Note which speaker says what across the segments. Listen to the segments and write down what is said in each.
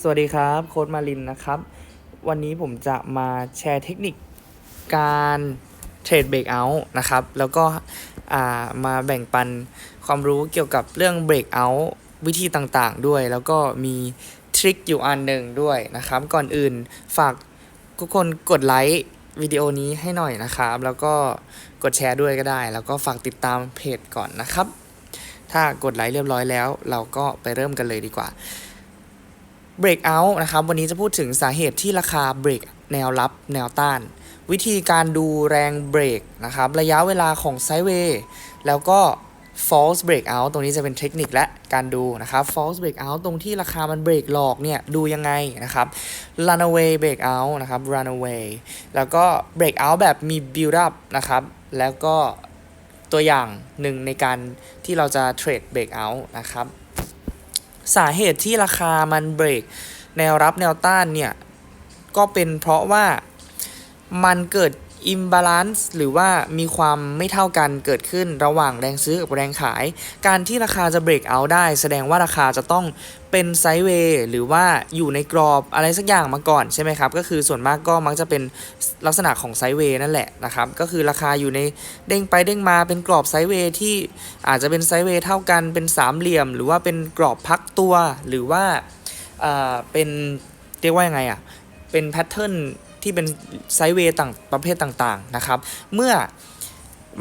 Speaker 1: สวัสดีครับ โค้ดมารินนะครับ วันนี้ผมจะมาแชร์เทคนิคการเทรดเบรกเอาท์นะครับ แล้วก็มาแบ่งปันความรู้เกี่ยวกับเรื่องเบรกเอาท์วิธีต่างๆด้วย แล้วก็มีทริคอยู่อันหนึ่งด้วยนะครับ ก่อนอื่นฝากทุกคนกดไลค์วิดีโอนี้ให้หน่อยนะครับ แล้วก็กดแชร์ด้วยก็ได้ แล้วก็ฝากติดตามเพจก่อนนะครับ ถ้ากดไลค์เรียบร้อยแล้ว เราก็ไปเริ่มกันเลยดีกว่า Breakout นะครับ วันนี้จะพูดถึงสาเหตุที่ราคาเบรกแนวรับแนวต้าน วิธีการดูแรงเบรกนะครับ ระยะเวลาของไซด์เวย์แล้วก็ false breakout ตรงนี้จะเป็นเทคนิคและการดูนะครับ false breakout ตรงที่ราคามันเบรกหลอกเนี่ย ดูยังไงนะครับ runaway breakout นะครับ runaway แล้วก็ breakout แบบมี build up นะครับ แล้วก็ตัวอย่างหนึ่งในการที่เราจะเทรด breakout นะครับ สาเหตุที่ราคามันเบรกแนวรับแนวต้านเนี่ย ก็เป็นเพราะว่ามันเกิด imbalance หรือว่ามีความไม่เท่ากันเกิดขึ้นระหว่างแรงซื้อกับแรงขาย การที่ราคาจะเบรกเอาได้ แสดงว่าราคาจะต้องเป็นไซด์เวย์หรือว่าอยู่ในกรอบอะไรสักอย่างมาก่อนใช่ไหมครับ ก็คือส่วนมากก็มักจะเป็นลักษณะของไซด์เวย์นั่นแหละนะครับ ก็คือราคาอยู่ในเด้งไปเด้งมาเป็นกรอบไซด์เวย์ที่อาจจะเป็นไซด์เวย์เท่ากันเป็นสามเหลี่ยม หรือว่าเป็นกรอบพักตัวหรือว่าอ่าเป็นเรียกว่ายังไงอะเป็นแพทเทิร์น ที่เป็นไซด์เวย์ต่างประเภทต่างๆนะครับ เมื่อ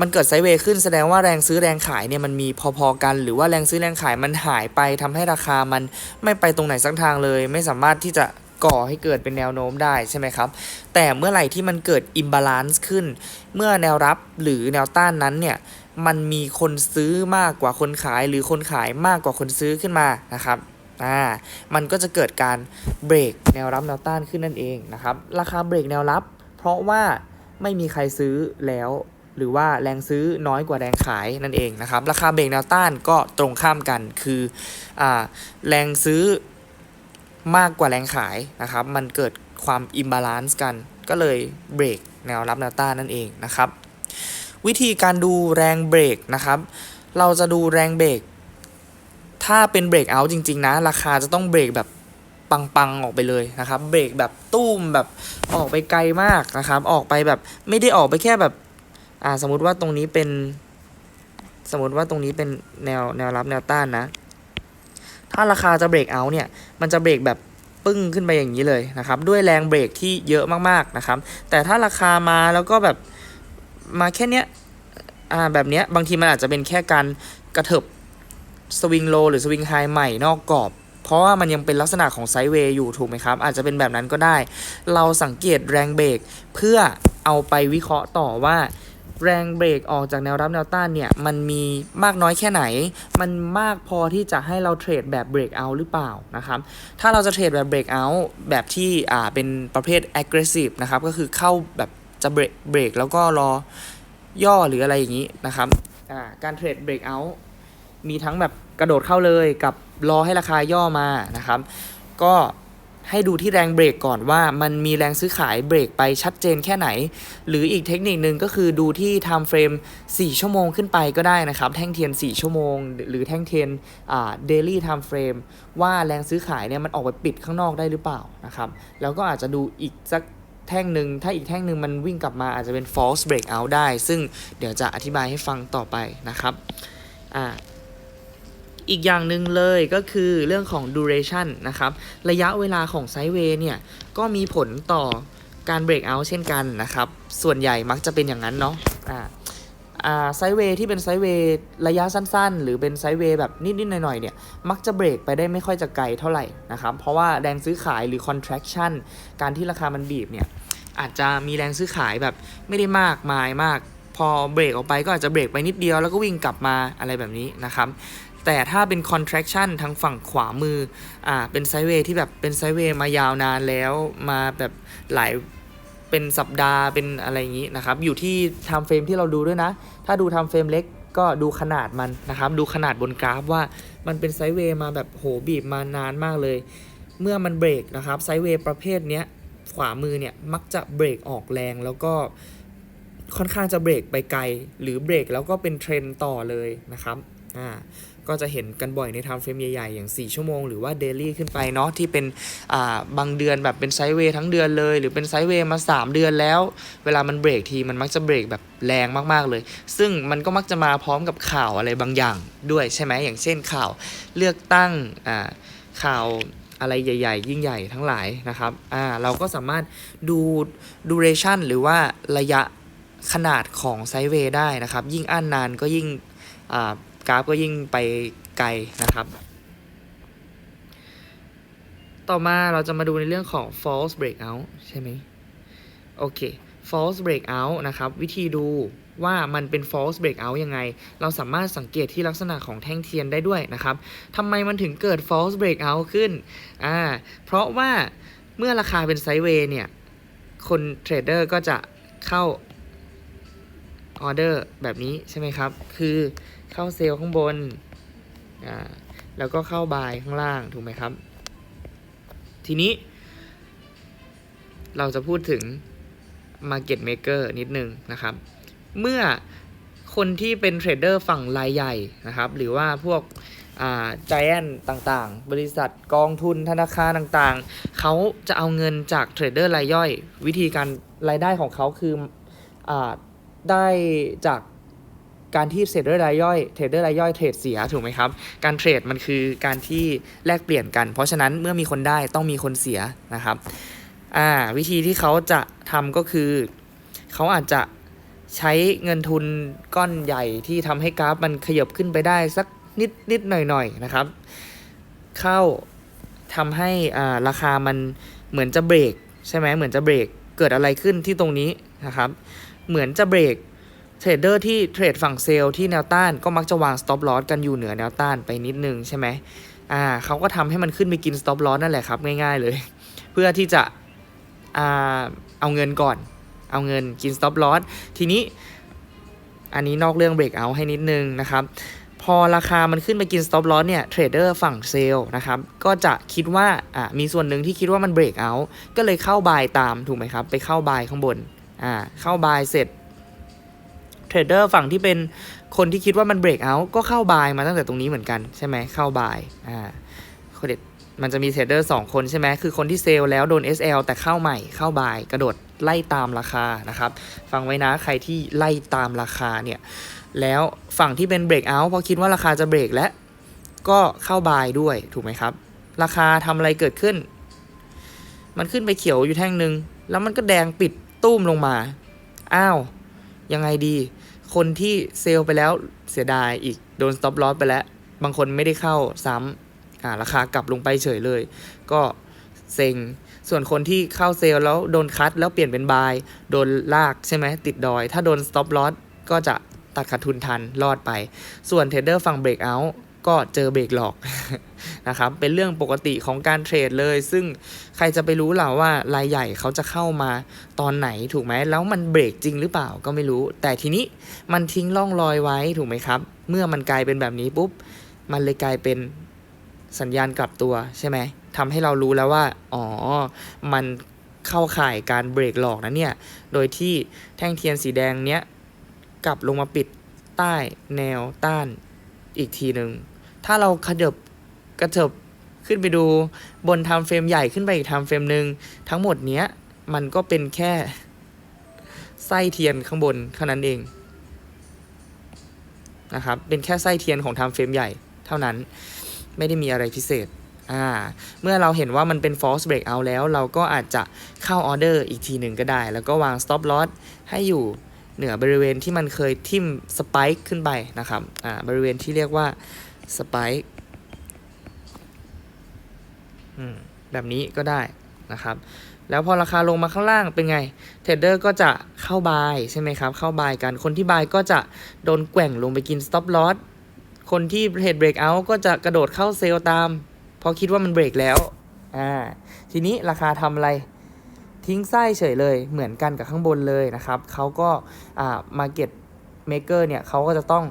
Speaker 1: มันเกิดไซด์เวย์ขึ้นแสดงว่าแรงซื้อแรงขายเนี่ยมันมีพอๆกัน หรือว่าแรงซื้อแรงขายมันหายไปทำให้ราคามันไม่ไปตรงไหนสักทางเลย ไม่สามารถที่จะก่อให้เกิดเป็นแนวโน้มได้ใช่ไหมครับ แต่เมื่อไหร่ที่มันเกิดอิมบาลานซ์ขึ้น เมื่อแนวรับหรือแนวต้านนั้นเนี่ยมันมีคนซื้อมากกว่าคนขาย หรือคนขายมากกว่าคนซื้อขึ้นมานะครับ อ่ามันก็จะเกิดการเบรกแนวรับแนวต้านขึ้นนั่นเองนะครับราคาเบรกแนวรับ เพราะว่าไม่มีใครซื้อแล้วหรือว่าแรงซื้อน้อยกว่าแรงขายนั่นเองนะครับ ราคาเบรกแนวต้านก็ตรงข้ามกันคืออแรงซื้อมากกว่าแรงขายนะครับ มันเกิดความอิมบาลานซ์กัน ก็เลยเบรกแนวรับแนวต้านนั่นเองนะครับ วิธีการดูแรงเบรกนะครับ เราจะดูแรงเบรก ถ้าเป็นเบรกเอาจริง ๆ นะ ราคาจะต้องเบรกแบบปังๆ ออกไปเลยนะครับ เบรกแบบตุ้มแบบออกไปไกลมากนะครับ ออกไปแบบไม่ได้ออกไปแค่แบบ อ่า สมมติว่าตรงนี้เป็น สมมติว่าตรงนี้เป็นแนวแนวรับแนวต้านนะ ถ้าราคาจะเบรกเอาเนี่ย มันจะเบรกแบบปึ้งขึ้นไปอย่างนี้เลยนะครับ ด้วยแรงเบรกที่เยอะมากๆนะครับ แต่ถ้าราคามาแล้วก็แบบมาแค่เนี้ย อ่า แบบเนี้ย บางทีมันอาจจะเป็นแค่การกระเถิบ สวิงโลหรือสวิงไฮใหม่นอกกรอบ เพราะว่ามันยังเป็นลักษณะของไซด์เวย์อยู่ถูกไหมครับ อาจจะเป็นแบบนั้นก็ได้ เราสังเกตแรงเบรกเพื่อเอาไปวิเคราะห์ต่อว่าแรงเบรกออกจากแนวรับแนวต้านเนี่ย มันมีมากน้อยแค่ไหน มันมากพอที่จะให้เราเทรดแบบเบรกเอาหรือเปล่านะครับ ถ้าเราจะเทรดแบบเบรกเอาแบบที่อ่าเป็นประเภท aggressive นะครับ ก็คือเข้าแบบจะเบรกเบรกแล้วก็รอย่อหรืออะไรอย่างนี้นะครับอ่าการเทรดเบรกเอามีทั้งแบบ กระโดดเข้าเลยกับรอให้ราคาย่อมานะครับ ก็ให้ดูที่แรงเบรกก่อนว่ามันมีแรงซื้อขายเบรกไปชัดเจนแค่ไหน หรืออีกเทคนิคนึงก็คือดูที่ time frame 4 ชั่วโมงขึ้นไปก็ได้นะครับ แท่งเทียน 4 ชั่วโมง หรือแท่งเทียนอ่า daily time frame ว่าแรงซื้อขายเนี่ยมันออกไปปิดข้างนอกได้หรือเปล่านะครับ แล้วก็อาจจะดูอีกสักแท่งหนึ่งถ้าอีกแท่งหนึ่งมันวิ่งกลับมาอาจจะเป็น false breakout ได้ ซึ่งเดี๋ยวจะอธิบายให้ฟังต่อไปนะครับอ่า อีกอย่างหนึ่งเลยก็คือเรื่องของ duration นะครับ ระยะเวลาของไซด์เวย์เนี่ย ก็มีผลต่อการ break out เช่นกันนะครับ ส่วนใหญ่มักจะเป็นอย่างนั้นเนาะอ่าอ่าไซด์เวย์ที่เป็นไซด์เวย์ระยะสั้นๆ หรือเป็นไซด์เวย์แบบนิดๆหน่อยๆเนี่ยมักจะเบรกไปได้ไม่ค่อยจะไกลเท่าไหร่นะครับเพราะว่าแรงซื้อขายหรือ contraction การที่ราคามันบีบเนี่ยอาจจะมีแรงซื้อขายแบบไม่ได้มากมายมาก พอเบรกออกไปก็อาจจะเบรกไปนิดเดียวแล้วก็วิ่งกลับมาอะไรแบบนี้นะครับ แต่ถ้าเป็น contraction ทางฝั่งขวามืออ่าเป็นไซเวย์ที่แบบเป็นไซเวย์มายาวนานแล้วมาแบบหลายเป็นสัปดาห์เป็นอะไรอย่างนี้นะครับ อยู่ที่ time frame ที่เราดูด้วยนะ ถ้าดู time frame เล็กก็ดูขนาดมันนะครับ ดูขนาดบนกราฟว่ามันเป็นไซเวย์มาแบบโหบีบมานานมากเลย เมื่อมันเบรกนะครับไซเวย์ประเภทเนี้ยขวามือเนี่ยมักจะเบรกออกแรงแล้วก็ค่อนข้างจะเบรกไปไกล หรือเบรกแล้วก็เป็นเทรนต่อเลยนะครับ อ่าก็จะเห็นกันบ่อยในไทม์เฟรมใหญ่ๆ อย่าง 4 ชั่วโมงหรือว่าเดลี่ขึ้นไปเนาะที่เป็นอ่าบางเดือนแบบเป็นไซด์เวย์ทั้งเดือนเลย หรือเป็นไซด์เวย์มา 3 เดือนแล้ว เวลามันเบรกทีมันมักจะเบรกแบบแรงมากๆเลย ซึ่งมันก็มักจะมาพร้อมกับข่าวอะไรบางอย่างด้วยใช่ไหมอย่างเช่นข่าวเลือกตั้งอ่าข่าวอะไรใหญ่ ๆ ยิ่งใหญ่ทั้งหลายนะครับอ่าเราก็สามารถดู duration หรือว่าระยะขนาดของไซด์เวย์ได้นะครับ ยิ่งอั้นนานก็ยิ่งอ่า กราฟก็ยิ่งไปไกลนะครับ ต่อมาเราจะมาดูในเรื่องของ false breakout ใช่ไหมโอเค false breakout นะครับ วิธีดูว่ามันเป็น false breakout ยังไง เราสามารถสังเกตที่ลักษณะของแท่งเทียนได้ด้วยนะครับทำไมมันถึงเกิด false breakout ขึ้นอ่าเพราะว่าเมื่อราคาเป็นไซด์เวย์เนี่ย คนเทรดเดอร์ก็จะเข้า ออเดอร์แบบนี้ใช่ไหมครับ คือเข้าเซลล์ข้างบนอ่าแล้วก็เข้าบายข้างล่างถูกไหมครับ ทีนี้ เราจะพูดถึง Market Maker นิดนึงนะครับ เมื่อคนที่เป็นเทรดเดอร์ฝั่งรายใหญ่นะครับ หรือว่าพวกอ่า giant ต่างๆ บริษัทกองทุนธนาคารต่างๆ เขาจะเอาเงินจากเทรดเดอร์รายย่อย วิธีการรายได้ของเขาคืออ่า ได้จากการที่เทรดเดอร์รายย่อยเทรดเดอร์รายย่อยเทรดเสียถูกไหมครับ การเทรดมันคือการที่แลกเปลี่ยนกัน เพราะฉะนั้นเมื่อมีคนได้ต้องมีคนเสียนะครับอ่าวิธีที่เขาจะทำก็คือ เขาอาจจะใช้เงินทุนก้อนใหญ่ที่ทำให้กราฟมันขยบขึ้นไปได้สักนิดนิดหน่อยหน่อยนะครับ เข้าทำให้อ่าราคามันเหมือนจะเบรกใช่ไหมเหมือนจะเบรกเกิดอะไรขึ้นที่ตรงนี้นะครับ เหมือนจะเบรกเทรดเดอร์ที่เทรดฝั่งเซลล์ที่แนวต้านก็มักจะวาง stop loss กันอยู่เหนือแนวต้านไปนิดนึงใช่ไหมอ่าเขาก็ทำให้มันขึ้นไปกิน stop loss นั่นแหละครับ ง่ายๆเลย เพื่อที่จะอ่าเอาเงินก่อน เอาเงินกิน stop loss ทีนี้ อันนี้นอกเรื่อง break out ให้นิดนึงนะครับพอราคามันขึ้นไปกิน stop loss เนี่ย เทรดเดอร์ฝั่งเซลล์นะครับ ก็จะคิดว่า อ่า มีส่วนหนึ่งที่คิดว่ามัน break out ก็เลยเข้าบายตาม ถูกไหมครับ ไปเข้าบายข้างบน อ่าเข้าบายเสร็จเทรดเดอร์ฝั่งที่เป็นคนที่คิดว่ามันเบรกเอาก็เข้าบายมาตั้งแต่ตรงนี้เหมือนกันใช่ไหมเข้าบายอ่าคนเด็ดมันจะมีเทรดเดอร์สองคนใช่ไหมคือคนที่เซลล์แล้วโดน SL แต่เข้าใหม่เข้าบายกระโดดไล่ตามราคานะครับ ฟังไว้นะใครที่ไล่ตามราคาเนี่ย แล้วฝั่งที่เป็นเบรกเอาท์พอคิดว่าราคาจะเบรกแล้วก็เข้าบายด้วยถูกไหมครับ ราคาทำอะไรเกิดขึ้น มันขึ้นไปเขียวอยู่แท่งหนึ่งแล้วมันก็แดงปิด ตุ้มลงมา อ้าว ยังไงดี คนที่เซลล์ไปแล้วเสียดายอีกโดน stop loss ไปแล้ว บางคนไม่ได้เข้าซ้ำอ่าราคากลับลงไปเฉยเลย ก็เซ็ง ส่วนคนที่เข้าเซลล์แล้วโดนคัดแล้วเปลี่ยนเป็นบาย โดนลากใช่ไหมติดดอย ถ้าโดน stop loss ก็จะตัดขาดทุนทันรอดไป ส่วนเทรดเดอร์ฝั่ง break out ก็เก็เจอเบรกหลอกนะครับ เป็นเรื่องปกติของการเทรดเลย ซึ่งใครจะไปรู้ล่ะว่ารายใหญ่เขาจะเข้ามาตอนไหนถูกไหม แล้วมันเบรกจริงหรือเปล่าก็ไม่รู้ แต่ทีนี้มันทิ้งร่องรอยไว้ถูกไหมครับ เมื่อมันกลายเป็นแบบนี้ปุ๊บ มันเลยกลายเป็นสัญญาณกลับตัวใช่ไหมทำให้เรารู้แล้วว่า อ๋อ มันเข้าข่ายการเบรกหลอกนะเนี่ย โดยที่แท่งเทียนสีแดงเนี้ยกลับลงมาปิดใต้แนวต้านอีกทีหนึ่ง ถ้าเราขยับกระเถิบขึ้นไปดูบนไทม์เฟรมใหญ่ขึ้นไปอีกไทม์เฟรมหนึ่งทั้งหมดเนี้ยมันก็เป็นแค่ไส้เทียนข้างบนเท่านั้นเองนะครับเป็นแค่ไส้เทียนของไทม์เฟรมใหญ่เท่านั้นไม่ได้มีอะไรพิเศษอ่าเมื่อเราเห็นว่ามันเป็น false breakout แล้ว เราก็อาจจะเข้าออเดอร์อีกทีหนึ่งก็ได้ แล้วก็วาง stop loss ให้อยู่เหนือบริเวณที่มันเคยทิ่มสไปค์ขึ้นไปนะครับอ่าบริเวณที่เรียกว่า สไปค์แบบนี้ก็ได้นะครับ แล้วพอราคาลงมาข้างล่างเป็นไง เทรดเดอร์ก็จะเข้าบายใช่ไหมครับ เข้าบายกัน คนที่บายก็จะโดนแกว่งลงไปกิน stop loss คนที่เทรดเบรกเอาท์ก็จะกระโดดเข้าเซลล์ตามพราะคิดว่ามันเบรกแล้ว อ่า ทีนี้ราคาทำอะไรทิ้งไส้เฉยเลยเหมือนกันกับข้างบนเลยนะครับ เขาก็อ่า market maker เนี่ยเขาก็จะต้อง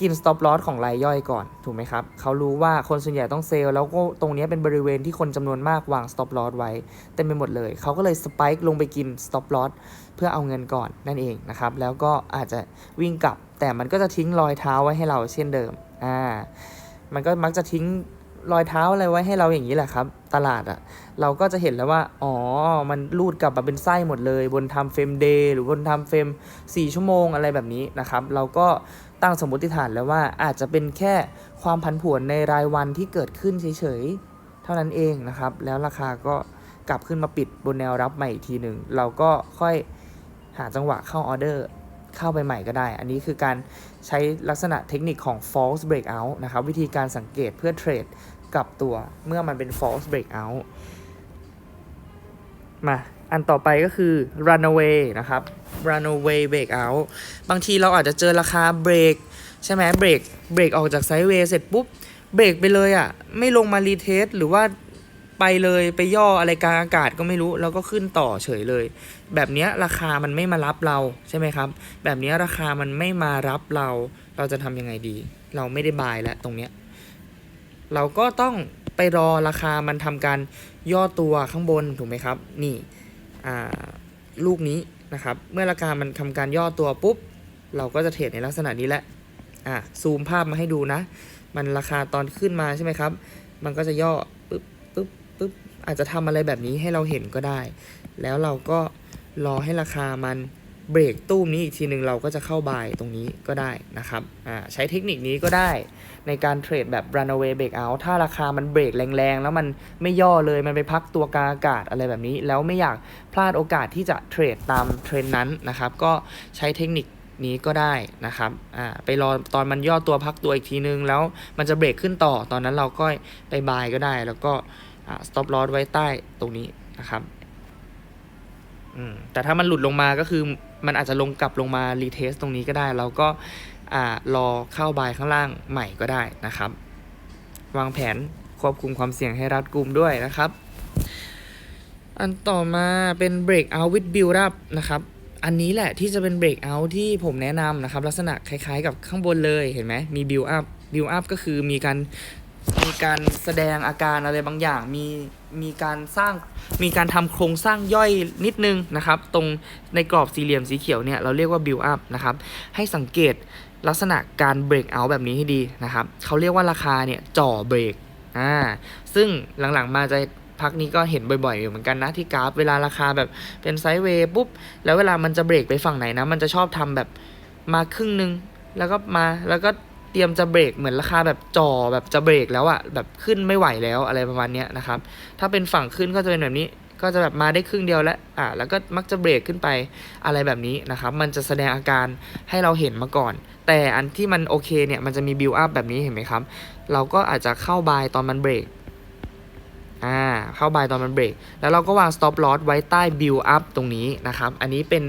Speaker 1: กิน stop loss ของรายย่อยก่อน ถูกไหมครับ เขารู้ว่าคนส่วนใหญ่ต้องเซลล์แล้วก็ตรงนี้เป็นบริเวณที่คนจำนวนมากวาง stop loss ไว้เต็มไปหมดเลย เขาก็เลย spike ลงไปกิน stop loss เพื่อเอาเงินก่อนนั่นเองนะครับ แล้วก็อาจจะวิ่งกลับ แต่มันก็จะทิ้งรอยเท้าไว้ให้เราเช่นเดิมอ่ามันก็มักจะทิ้ง รอยเท้าอะไรไว้ให้เราอย่างนี้แหละครับ ตลาดอะ่ะ เราก็จะเห็นแล้วว่า อ๋อ มันรูดกลับมาเป็นไส้หมดเลย บนทำเฟรมเดย์หรือบนทำเฟรม4 ชั่วโมงอะไรแบบนี้นะครับ เราก็ตั้งสมมติฐานแล้วว่าอาจจะเป็นแค่ความผันผวนในรายวันที่เกิดขึ้นเฉยๆ เท่านั้นเองนะครับ แล้วราคาก็กลับขึ้นมาปิดบนแนวรับใหม่อีกทีหนึ่ง เราก็ค่อยหาจังหวะเข้าออเดอร์เข้าไปใหม่ก็ได้ อันนี้คือการใช้ลักษณะเทคนิคของ false breakout นะครับ วิธีการสังเกตเพื่อเทรด กลับตัวเมื่อมันเป็น false breakout มาอันต่อไปก็คือ runaway นะครับ runaway breakout บางทีเราอาจจะเจอราคาเบรกใช่ไหมเบรกเบรกออกจากไซด์เวย์เสร็จปุ๊บเบรกไปเลยอะ่ะ ไม่ลงมารีเทสหรือว่าไปเลยไปย่ออะไรกลางอากาศก็ไม่รู้ แล้วก็ขึ้นต่อเฉยเลย แบบนี้ราคามันไม่มารับเราใช่ไหมครับ แบบนี้ราคามันไม่มารับเรา เราจะทำยังไงดี เราไม่ได้บายแล้วตรงเนี้ย เราก็ต้องไปรอราคามันทำการย่อตัวข้างบนถูกไหมครับ นี่ลูกนี้นะครับ เมื่อราคามันทำการย่อตัวปุ๊บ เราก็จะเทรดในลักษณะนี้แหละอะซูมภาพมาให้ดูนะ มันราคาตอนขึ้นมาใช่ไหมครับ มันก็จะย่อปึ๊บปึ๊บปึ๊บอาจจะทำอะไรแบบนี้ให้เราเห็นก็ได้ แล้วเราก็รอให้ราคามัน เบรกตู้มนี้อีกทีหนึ่งเราก็จะเข้าบายตรงนี้ก็ได้นะครับอ่าใช้เทคนิคนี้ก็ได้ในการเทรดแบบ runaway breakout ถ้าราคามันเบรกแรงๆ แล้วมันไม่ย่อเลยมันไปพักตัวกลางอากาศอะไรแบบนี้ แล้วไม่อยากพลาดโอกาสที่จะเทรดตามเทรนนั้นนะครับ ก็ใช้เทคนิคนี้ก็ได้นะครับอ่าไปรอตอนมันย่อตัวพักตัวอีกทีนึง แล้วมันจะเบรกขึ้นต่อตอนนั้นเราก็ไปบายก็ได้ แล้วก็อ่า stop loss ไว้ใต้ตรงนี้นะครับอืมแต่ถ้ามันหลุดลงมาก็คือ มันอาจจะลงกลับลงมารีเทสตรงนี้ก็ได้เราก็รอเข้าบายข้างล่างใหม่ก็ได้นะครับ วางแผนควบคุมความเสี่ยงให้รัดกุมด้วยนะครับ อันต่อมาเป็น break out with build up นะครับ อันนี้แหละที่จะเป็น break out ที่ผมแนะนำนะครับ ลักษณะคล้ายๆกับข้างบนเลยเห็นไหมมี build up build up ก็คือมีการ มีการแสดงอาการอะไรบางอย่าง มีมีการสร้างมีการทำโครงสร้างย่อยนิดนึงนะครับ ตรงในกรอบสี่เหลี่ยมสีเขียวเนี่ยเราเรียกว่า build up นะครับ ให้สังเกตลักษณะการเบรกเอาแบบนี้ให้ดีนะครับเขาเรียกว่าราคาเนี่ยจ่อเบรกอ่าซึ่งหลังๆมาจะพักนี้ก็เห็นบ่อยๆอยู่เหมือนกันนะที่กราฟเวลาราคาแบบเป็นไซด์เวย์ปุ๊บ แล้วเวลามันจะเบรกไปฝั่งไหนนะ มันจะชอบทำแบบมาครึ่งนึง แล้วก็มาแล้วก็ ตรียมจะเบรกเหมือนราคาแบบจ่อแบบจะเบรกแล้วอะแบบขึ้นไม่ไหวแล้วอะไรประมาณเนี้ยนะครับ ถ้าเป็นฝั่งขึ้นก็จะเป็นแบบนี้ก็จะแบบมาได้ครึ่งเดียวแล้วอ่าแล้วก็มักจะเบรกขึ้นไปอะไรแบบนี้นะครับ มันจะแสดงอาการให้เราเห็นมาก่อน แต่อันที่มันโอเคเนี่ย มันจะมีบิวอัพแบบนี้เห็นไหมครับ เราก็อาจจะเข้าบายตอนมันเบรก อ่า เข้าบายตอนมันเบรก แล้วเราก็วาง stop loss ไว้ใต้ build up ตรงนี้นะครับ อันนี้เป็น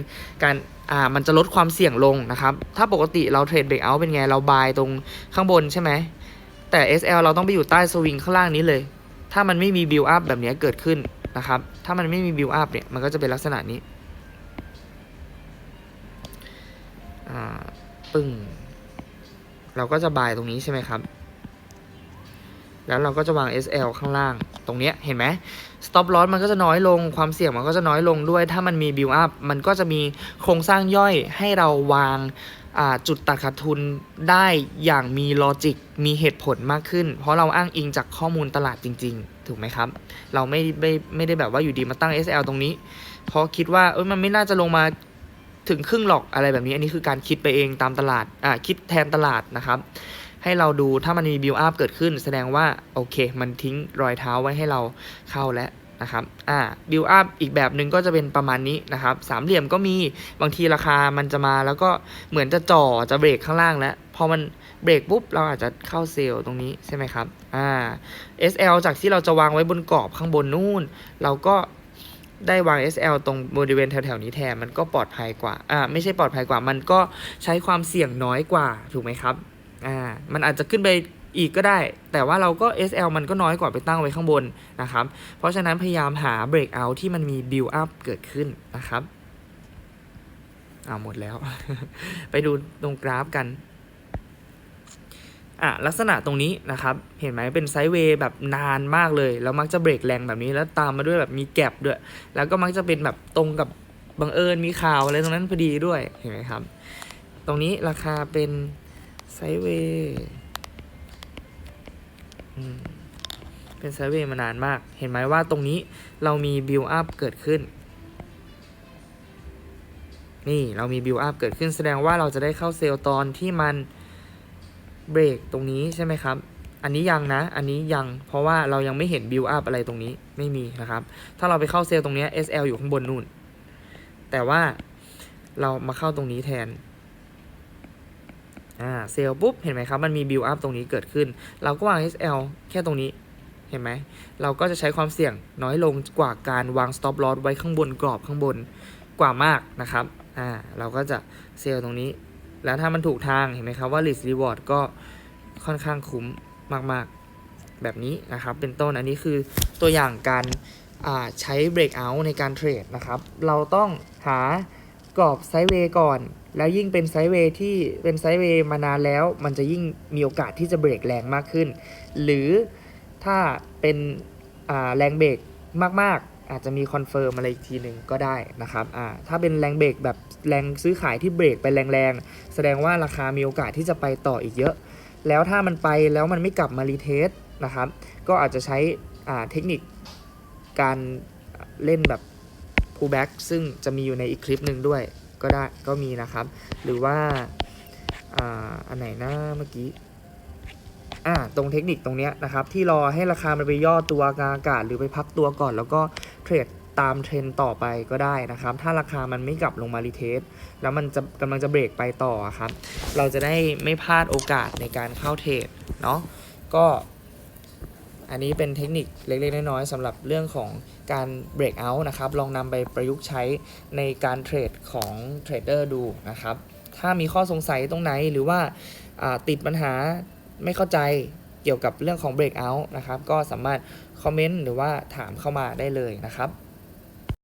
Speaker 1: การ อ่ามันจะลดความเสี่ยงลงนะครับ ถ้าปกติเราเทรดเบรกเอาเป็นไง เราบายตรงข้างบนใช่ไหม แต่ SL เราต้องไปอยู่ใต้สวิงข้างล่างนี้เลย ถ้ามันไม่มี build up แบบนี้เกิดขึ้นนะครับ ถ้ามันไม่มี build up เนี่ย มันก็จะเป็นลักษณะนี้อ่าปึ้ง เราก็จะบายตรงนี้ใช่ไหมครับ แล้วเราก็จะวาง SL ข้างล่าง ตรงเนี้ยเห็นไหม stop loss มันก็จะน้อยลง ความเสี่ยงมันก็จะน้อยลงด้วย ถ้ามันมี build up มันก็จะมีโครงสร้างย่อยให้เราวางจุดตัดขาดทุนได้อย่างมีลอจิกมีเหตุผลมากขึ้น เพราะเราอ้างอิงจากข้อมูลตลาดจริง ๆ ถูกไหมครับ เราไม่ไม่ไม่ได้แบบว่าอยู่ดีมาตั้ง SL ตรงนี้ เพราะคิดว่าเอ้ยมันไม่น่าจะลงมาถึงครึ่งหรอกอะไรแบบนี้ อันนี้คือการคิดไปเองตามตลาดอ่าคิดแทนตลาดนะครับ ให้เราดูถ้ามันมีบิ l อัพเกิดขึ้น แสดงว่าโอเค มันทิ้งรอยเท้าไว้ให้เราเข้าแล้วนะครับ อ่า บิ l อัพอีกแบบหนึ่งก็จะเป็นประมาณนี้นะครับ สามเหลี่ยมก็มี บางทีราคามันจะมาแล้วก็เหมือนจะจ่อ จะเบรกข้างล่างแล้ว พอมันเบรกปุ๊บ เราอาจจะเข้าเซลล์ตรงนี้ใช่ไหมครับ อ่า SL จากที่เราจะวางไว้บนกรอบข้างบนนู่น เราก็ได้วาง SL ตรงบริเวณแถวๆนี้แทน มันก็ปลอดภัยกว่า อ่า ไม่ใช่ปลอดภัยกว่า มันก็ใช้ความเสี่ยงน้อยกว่า ถูกไหมครับ อ่ามันอาจจะขึ้นไปอีกก็ได้ แต่ว่าเราก็ SL มันก็น้อยกว่าไปตั้งไว้ข้างบนนะครับ เพราะฉะนั้นพยายามหา breakout ที่มันมี build up เกิดขึ้นนะครับอ่าหมดแล้ว ไปดูตรงกราฟกันอะลักษณะตรงนี้นะครับ เห็นไหมเป็นไซด์เวย์แบบนานมากเลย แล้วมักจะเบรกแรงแบบนี้แล้วตามมาด้วยแบบมีแกลบด้วย แล้วก็มักจะเป็นแบบตรงกับบังเอิญมีข่าวอะไรตรงนั้นพอดีด้วยเห็นไหมครับ ตรงนี้ราคาเป็น ไซเวย์เป็นไซเวย์มานานมาก เห็นไหมว่าตรงนี้เรามี build up เกิดขึ้น นี่เรามี build up เกิดขึ้นแสดงว่าเราจะได้เข้าเซลล์ตอนที่มันเบรกตรงนี้ใช่ไหมครับ อันนี้ยังนะ อันนี้ยัง เพราะว่าเรายังไม่เห็น build up อะไรตรงนี้ ไม่มีนะครับ ถ้าเราไปเข้าเซลล์ตรงนี้ SL อยู่ข้างบนนู่น แต่ว่าเรามาเข้าตรงนี้แทน อ่าเซลปุ๊บเห็นไหมครับมันมี build up ตรงนี้เกิดขึ้น เราก็วาง SL แค่ตรงนี้เห็นไหมเราก็จะใช้ความเสี่ยงน้อยลงกว่าการวาง stop loss ไว้ข้างบนกรอบข้างบนกว่ามากนะครับอ่าเราก็จะเซลตรงนี้ แล้วถ้ามันถูกทางเห็นไหมครับว่า risk reward ก็ค่อนข้างคุ้มมากๆ แบบนี้นะครับ เป็นต้นอันนี้คือตัวอย่างการอ่าใช้ breakout ในการเทรดนะครับ เราต้องหากรอบไซด์เวย์ก่อน แล้วยิ่งเป็นไซด์เวย์ที่เป็นไซด์เวย์มานานแล้ว มันจะยิ่งมีโอกาสที่จะเบรกแรงมากขึ้น หรือถ้าเป็นแรงเบรกมากๆ อาจจะมีคอนเฟิร์มอะไรอีกทีหนึ่งก็ได้นะครับถ้าเป็นแรงเบรกแบบแรงซื้อขายที่เบรกไปแรงๆ แสดงว่าราคามีโอกาสที่จะไปต่ออีกเยอะ แล้วถ้ามันไปแล้วมันไม่กลับมารีเทสนะครับ ก็อาจจะใช้เทคนิคการเล่นแบบ pullback ซึ่งจะมีอยู่ในอีกคลิปหนึ่งด้วย ก็ได้ก็มีนะครับ หรือว่าอ่าอันไหนนะเมื่อกี้อ่าตรงเทคนิคตรงเนี้ยนะครับ ที่รอให้ราคามันไปย่อตัวกลางอากาศ หรือไปพักตัวก่อน แล้วก็เทรดตามเทรนต่อไปก็ได้นะครับ ถ้าราคามันไม่กลับลงมารีเทสแล้วมันจะกำลังจะเบรกไปต่อครับ เราจะได้ไม่พลาดโอกาสในการเข้าเทรดเนาะก็ อันนี้เป็นเทคนิคเล็ก ๆ น้อยๆสำหรับเรื่องของการ break out นะครับ ลองนำไปประยุกต์ใช้ในการเทรดของเทรดเดอร์ดูนะครับ ถ้ามีข้อสงสัยตรงไหนหรือว่าาติดปัญหาไม่เข้าใจเกี่ยวกับเรื่องของ break out นะครับ ก็สามารถคอมเมนต์หรือว่าถามเข้ามาได้เลยนะครับ